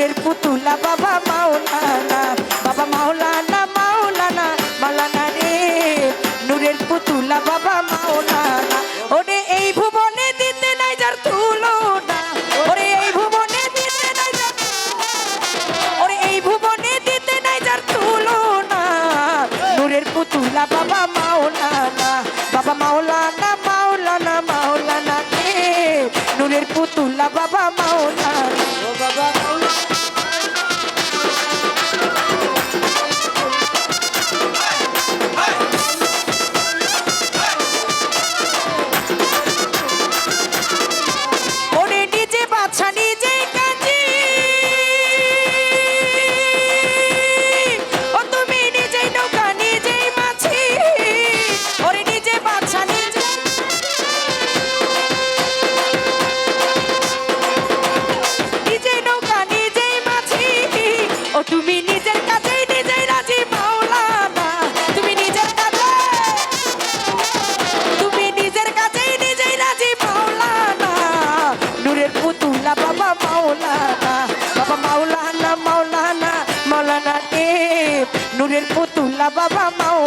নূরের পুতুলা, বাবা মাওলানা বাবা মাওলানা মাওলানা মাওলানা রে। নূরের পুতুলা, বাবা মাওলানা, ওরে এই ভুবনে দিতে নাই যার তুলনা। ওরে এই ভুবনে দিতে নাই যার ওরে এই ভুবনে দিতে নাই পুতুলা, বাবা মাওলানা বাবা মাওলানা মাওলানা বাবা মাওলানা মাওলানা মাওলানা দেব নূরের পুতুলা বাবা মাওলানা।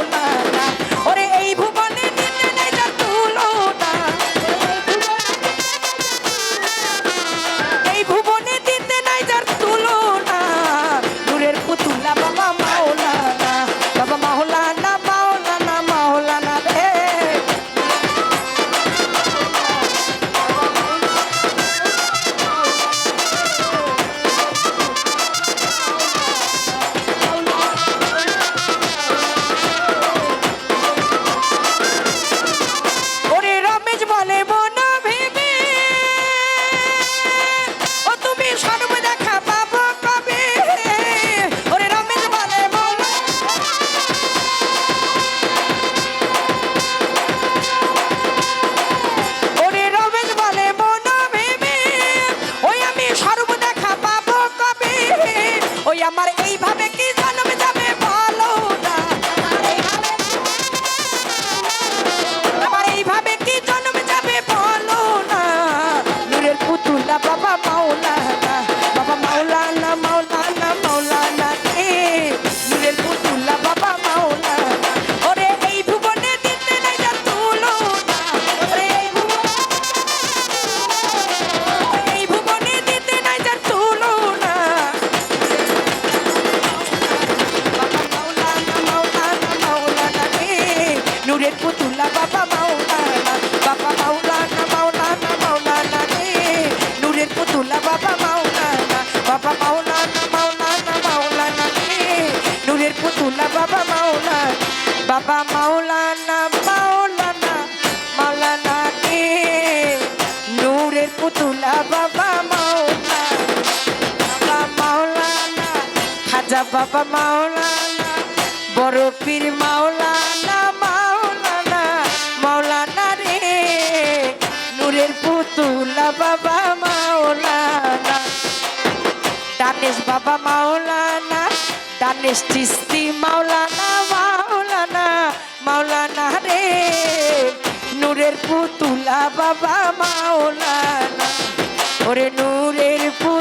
আমার এইভাবে নূরের পুতুলা বাবা মাওলানা বাবা মাওলানা মাওলানা মাওলানা রে নূরের পুতুলা বাবা মাওলানা বাবা মাওলানা মাওলানা মাওলানা রে নূরের পুতুলা বাবা মাওলানা বাবা মাওলানা মাওলানা মাওলানা রে নূরের পুতুলা বাবা মাওলানা বাবা মাওলানা খাজা বাবা মাওলানা বড় পীর মাওলানা বাবা মাওলানা, দানেশ বাবা মাওলানা, দানেশ চিস্তি মাওলানা মাওলানা মাওলানা রে। নূরের পুতুলা বাবা মাওলানা, ওরে নূরের পুতুলা